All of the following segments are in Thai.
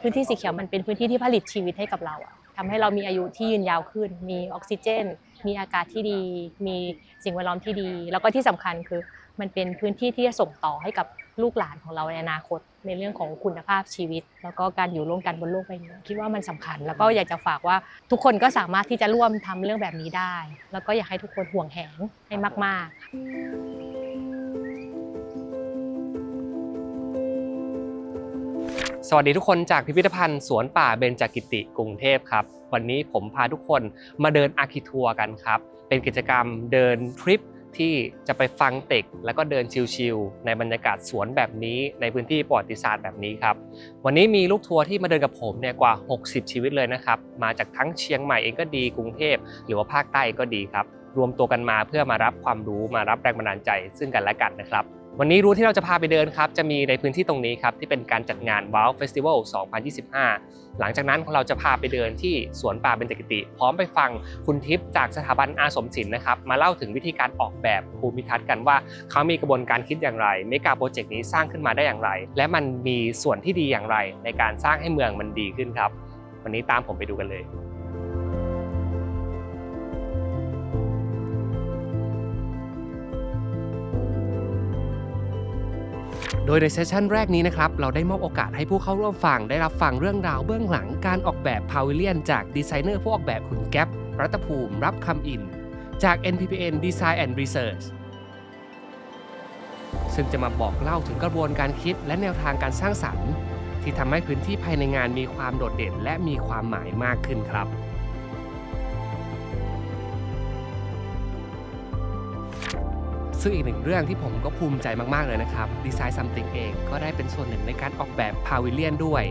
พื้นที่สีเขียวมันเป็นพื้นที่ที่ผลิตชีวิตให้กับเราอะทำให้เรามีอายุที่ยืนยาวขึ้น มีออกซิเจน มีอากาศที่ดี มีสิ่งแวดล้อมที่ดี แล้วก็ที่สำคัญคือมันเป็นพื้นที่ที่จะส่งต่อให้กับลูกหลานของเราในอนาคต ในเรื่องของคุณภาพชีวิต แล้วก็การอยู่ร่วมกันบนโลกใบนี้คิดว่ามันสำคัญ แล้วก็อยากจะฝากว่าทุกคนก็สามารถที่จะร่วมทำเรื่องแบบนี้ได้ แล้วก็อยากให้ทุกคนห่วงแหนให้มาก ๆ สวัสดีทุกคนจากพิพิธภัณฑ์สวนป่าเบญจกิติกรุงเทพครับ วันนี้ผมพาทุกคนมาเดินอาคิทัวร์กันครับ เป็นกิจกรรมเดินทริปที่จะไปฟังเต็ก แล้วก็เดินชิลๆในบรรยากาศสวนแบบนี้ในพื้นที่ประวัติศาสตร์แบบนี้ครับ วันนี้มีลูกทัวร์ที่มาเดินกับผมเนี่ยกว่า 60 ชีวิตเลยนะครับ มาจากทั้งเชียงใหม่เองก็ดีกรุงเทพหรือว่าภาคใต้ก็ดีครับ รวมตัวกันมาเพื่อมารับความรู้มารับแรงบันดาลใจซึ่งกันและกันนะครับ วันนี้รู้ที่เราจะพาไปเดินครับ จะมีในพื้นที่ตรงนี้ครับ ที่เป็นการจัดงาน Wow Festival 2025 หลังจากนั้นเราจะพาไปเดินที่สวนป่าเบญจกิติ พร้อมไปฟังคุณทิพย์จากสถาบันอาสมศิลป์นะครับ มาเล่าถึงวิธีการออกแบบภูมิทัศน์กันว่าเขามีกระบวนการคิดอย่างไรเมกาโปรเจกต์นี้สร้างขึ้นมาได้อย่างไร และมันมีส่วนที่ดีอย่างไร ในการสร้างให้เมืองมันดีขึ้นครับ วันนี้ตามผมไปดูกันเลย โดยในเซสชันแรกนี้นะครับ เราได้มอบโอกาสให้ผู้เข้าร่วมฟังได้รับฟังเรื่องราวเบื้องหลังการออกแบบพาวิเลียนจากดีไซเนอร์ผู้ออกแบบคุณแก๊ปรัตภูมิรับคำอิน จาก NPPN Design and Research ซึ่งจะมาบอกเล่าถึงกระบวนการคิดและแนวทางการสร้างสรรค์ ที่ทำให้พื้นที่ภายในงานมีความโดดเด่นและมีความหมายมากขึ้นครับ ซึ่งอีกหนึ่งเรื่องที่ผมก็ภูมิใจมากๆเลยนะครับดีไซน์ซัมติงเองก็ได้เป็นส่วนหนึ่งในการออกแบบพาวิเลียนด้วย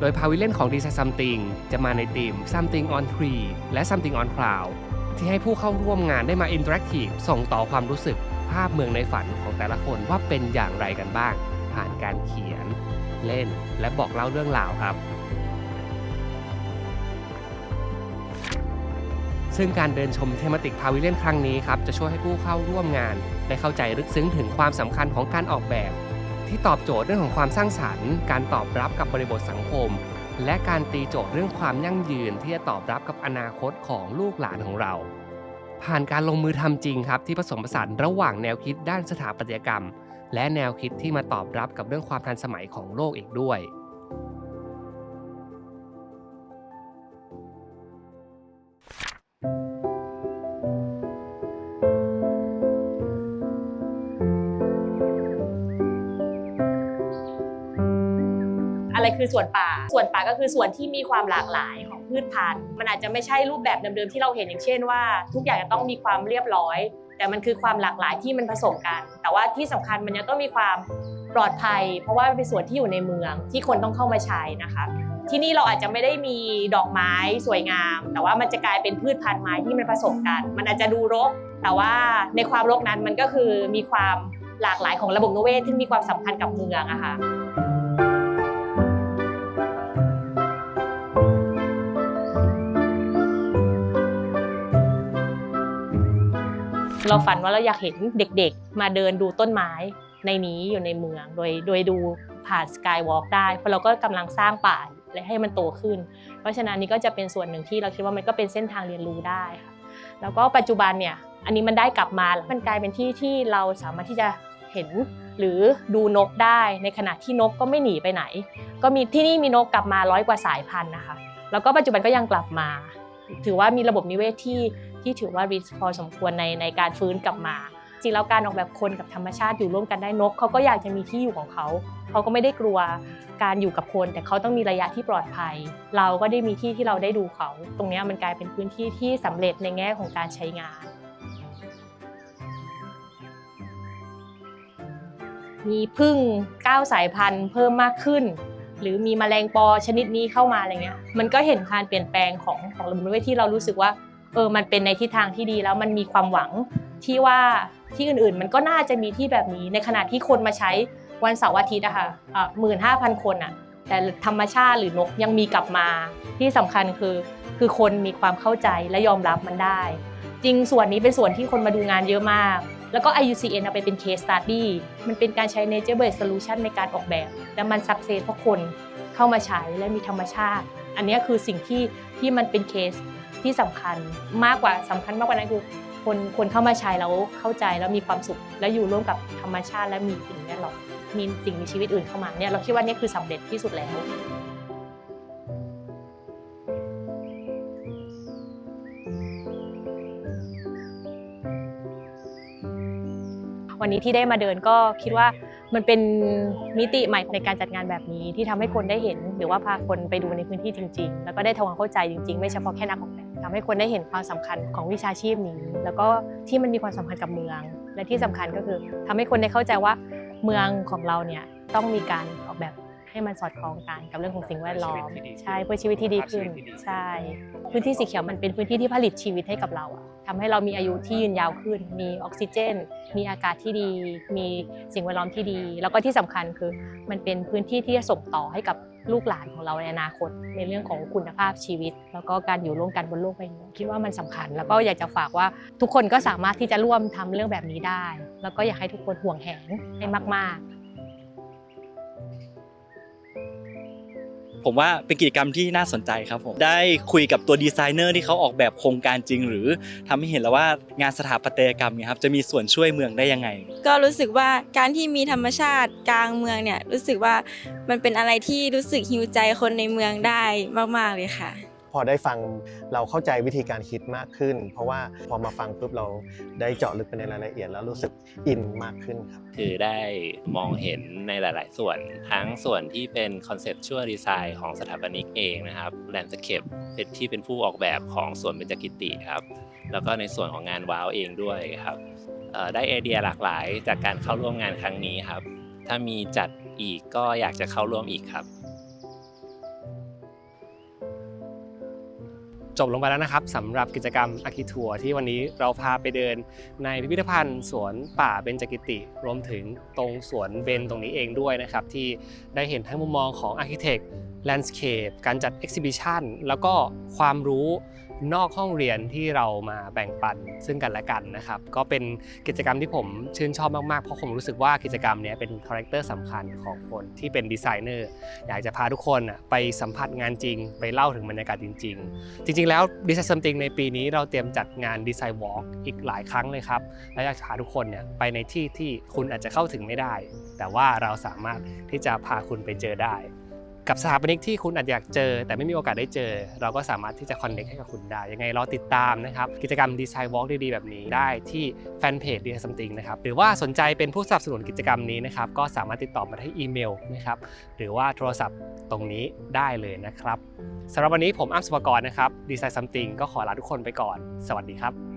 โดยพาวิเลียนของดีไซน์ซัมติงจะมาในธีม something on tree และ something on cloud ที่ให้ผู้เข้าร่วมงานได้มาอินเ r อร์ t ทีฟส่งต่อความรู้สึกภาพเมืองในฝันของแต่ละคนว่าเป็นอย่างไรกันบ้าง ผ่านการเขียน เล่น และบอกเล่าเรื่องราวครับ ซึ่งการเดินชมเทมติกพาวิเลียนครั้งนี้ครับจะช่วยให้ผู้เข้าร่วมงาน ได้เข้าใจลึกซึ้งถึงความสำคัญของการออกแบบ ที่ตอบโจทย์เรื่องของความสร้างสรรค์ การตอบรับกับบริบทสังคม และการตีโจทย์เรื่องความยั่งยืนที่จะตอบรับกับอนาคตของลูกหลานของเรา ผ่านการลงมือทำจริงครับที่ผสมผสานระหว่างแนวคิดด้านสถาปัตยกรรม และแนวคิดที่มาตอบรับกับเรื่องความทันสมัยของโลกอีกด้วย อะไรคือส่วนป่า ส่วนป่าก็คือส่วนที่มีความหลากหลายของพืชพันธุ์ มันอาจจะไม่ใช่รูปแบบเดิมๆที่เราเห็นอย่างเช่นว่า ทุกอย่างจะต้องมีความเรียบร้อย แต่มันคือความหลากหลายที่มันผสมกัน แต่ว่าที่สำคัญมันยังต้องมีความปลอดภัย เพราะว่าเป็นส่วนที่อยู่ในเมืองที่คนต้องเข้ามาใช้นะคะ ที่นี่เราอาจจะไม่ได้มีดอกไม้สวยงาม แต่ว่ามันจะกลายเป็นพืชพันธุ์ไม้ที่มันผสมกัน มันอาจจะดูรก แต่ว่าในความรกนั้นมันก็คือมีความหลากหลายของระบบนิเวศที่มีความสัมพันธ์กับเมืองอะค่ะเราฝันว่าเราอยากเห็นเด็กๆ มาเดินดูต้นไม้ในนี้อยู่ในเมือง โดยโดยดูผ่านสกายวอล์กได้ เพราะเราก็กำลังสร้างป่า และให้มันโตขึ้น เพราะฉะนั้นนี่ก็จะเป็นส่วนหนึ่งที่เราคิดว่ามันก็เป็นเส้นทางเรียนรู้ได้ค่ะแล้วก็ปัจจุบันเนี่ยอันนี้มันได้กลับมามันกลายเป็นที่ที่เราสามารถที่จะเห็นหรือดูนกได้ในขณะที่นกก็ไม่หนีไปไหน ก็มีที่นี่มีนกกลับมาร้อยกว่าสายพันธุ์นะคะแล้วก็ปัจจุบันก็ยังกลับมา ถือว่ามีระบบนิเวศที่ที่ถือว่าริชพอสมควรในในการฟื้นกลับมา ริงแล้วการออกแบบคนกับธรรมชาติอยู่ร่วมกันได้นกเขาก็อยากจะมีที่อยู่ของเขาเขาก็ไม่ได้กลัวการอยู่กับคน แต่เขาต้องมีระยะที่ปลอดภัย เราก็ได้มีที่ที่เราได้ดูเขา ตรงนี้มันกลายเป็นพื้นที่ที่สำเร็จในแง่ของการใช้งาน มีพึ่งก้าวสายพันธุ์เพิ่มมากขึ้น หรือมีแมลงปอชนิดนี้เข้ามาอะไรเงี้ยมันก็เห็นการเปลี่ยนแปลงของของระบบนิเวศที่เรารู้สึกว่าเออมันเป็นในทิศทางที่ดีแล้วมันมีความหวัง ที่ว่าที่อื่นๆ มันก็น่าจะมีที่แบบนี้ ในขณะที่คนมาใช้วันเสาร์อาทิตย์อะค่ะหมื่นห้าพันคนอะแต่ธรรมชาติหรือนกยังมีกลับมาที่สำคัญคือคือคนมีความเข้าใจและยอมรับมันได้ จริงส่วนนี้เป็นส่วนที่คนมาดูงานเยอะมาก แล้วก็ IUCN เอาไปเป็น case study มันเป็นการใช้ nature based solution ในการออกแบบ แล้วมัน success เพราะคนเข้ามาใช้และมีธรรมชาติ อันนี้คือสิ่งที่ที่มันเป็นเคสที่สำคัญมากกว่าสำคัญมากกว่านั้นคือ คนคนเข้ามาใช้แล้วเข้าใจแล้วมีความสุข แล้วอยู่ร่วมกับธรรมชาติและมีสิ่งแวดล้อมมีสิ่งมีชีวิตอื่นเข้ามาเนี่ยเราคิดว่านี่คือสำเร็จที่สุดแล้ววันนี้ที่ได้มาเดินก็คิดว่ามันเป็นมิติใหม่ในการจัดงานแบบนี้ที่ทำให้คนได้เห็น หรือว่าพาคนไปดูในพื้นที่จริง ๆ แล้วก็ได้ทำความเข้าใจจริง ๆ ไม่เฉพาะแค่นักออกแบบ ทำให้คนได้เห็นความสำคัญของวิชาชีพนี้ แล้วก็ที่มันมีความสำคัญกับเมือง และที่สำคัญก็คือทำให้คนได้เข้าใจว่าเมืองของเราเนี่ยต้องมีการออกแบบ ให้มันสอดคล้องกันกับเรื่องของสิ่งแวดล้อมใช่เพื่อชีวิตที่ดีขึ้นใช่พื้นที่สีเขียวมันเป็นพื้นที่ที่ผลิตชีวิตให้กับเราอะทำให้เรามีอายุที่ยืนยาวขึ้น มีออกซิเจน มีอากาศที่ดี มีสิ่งแวดล้อมที่ดี แล้วก็ที่สำคัญคือมันเป็นพื้นที่ที่จะส่งต่อให้กับลูกหลานของเราในอนาคต ในเรื่องของคุณภาพชีวิต แล้วก็การอยู่ร่วมกันบนโลกใบนี้คิดว่ามันสำคัญ แล้วก็อยากจะฝากว่าทุกคนก็สามารถที่จะร่วมทำเรื่องแบบนี้ได้ แล้วก็อยากให้ทุกคนห่วงแหนให้มาก ๆ ผมว่าเป็นกิจกรรมที่น่าสนใจครับผมได้คุยกับตัวดีไซเนอร์ที่เขาออกแบบโครงการจริง หรือทำให้เห็นแล้วว่างานสถาปัตยกรรมเนี่ยครับจะมีส่วนช่วยเมืองได้ยังไง ก็รู้สึกว่าการที่มีธรรมชาติกลางเมืองเนี่ยรู้สึกว่ามันเป็นอะไรที่รู้สึกฮิวใจคนในเมืองได้มาก ๆเลยค่ะ พอได้ฟังเราเข้าใจวิธีการคิดมากขึ้น เพราะว่าพอมาฟังปุ๊บเราได้เจาะลึกไปในรายละเอียดแล้วรู้สึกอินมากขึ้นครับคือได้มองเห็นในหลาย ๆ ส่วนทั้งส่วนที่เป็นคอนเซ็ปชวลดีไซน์ของสถาปนิกเองนะครับแลนด์สเคปเป็นที่เป็นผู้ออกแบบของสวนเบญจกิติครับแล้วก็ในส่วนของงานว้าวเองด้วยครับได้ไอเดียหลากหลายจากการเข้าร่วมงานครั้งนี้ครับถ้ามีจัดอีกก็อยากจะเข้าร่วมอีกครับ จบลงไปแล้วนะครับสำหรับกิจกรรมอาคิทัวร์ที่วันนี้เราพาไปเดินในพิพิธภัณฑ์สวนป่าเบญจกิติ รวมถึงตรงสวนเบนตรงนี้เองด้วยนะครับ ที่ได้เห็นทั้งมุมมองของอาร์เคเต็ก แลนด์สเคปการจัดเอ็กซิบิชันแล้วก็ความรู้นอกห้องเรียนที่เรามาแบ่งปันซึ่งกันและกันนะครับ ก็เป็นกิจกรรมที่ผมชื่นชอบมาก ๆ เพราะผมรู้สึกว่ากิจกรรมนี้เป็นคาแรคเตอร์สำคัญของคนที่เป็นดีไซเนอร์อยากจะพาทุกคนไปสัมผัสงานจริง ไปเล่าถึงบรรยากาศจริง ๆ จริง ๆ แล้ว Design Something ในปีนี้เราเตรียมจัดงาน Design Walk อีกหลายครั้งเลยครับ และอยากจะพาทุกคนเนี่ยไปในที่ที่คุณอาจจะเข้าถึงไม่ได้ แต่ว่าเราสามารถที่จะพาคุณไปเจอได้ กับสถาปนิกที่คุณอาจอยากเจอ แต่ไม่มีโอกาสได้เจอ เราก็สามารถที่จะคอนเน c t ให้กับคุณได้ ยังไงรอติดตามนะครับ กิจกรรม Design Walk ดีๆ แบบนี้ได้ที่แฟนเพจ Design Something นะครับ หรือว่าสนใจเป็นผู้สนับสนุนกิจกรรมนี้นะครับ ก็สามารถติดต่อมาที่อีเมลนะครับ หรือว่าโทรศัพท์ตรงนี้ได้เลยนะครับสำหรับวันนี้ผมอ้ำสุภกรนะครับ Design Something ก็ขอลาทุกคนไปก่อน สวัสดีครับ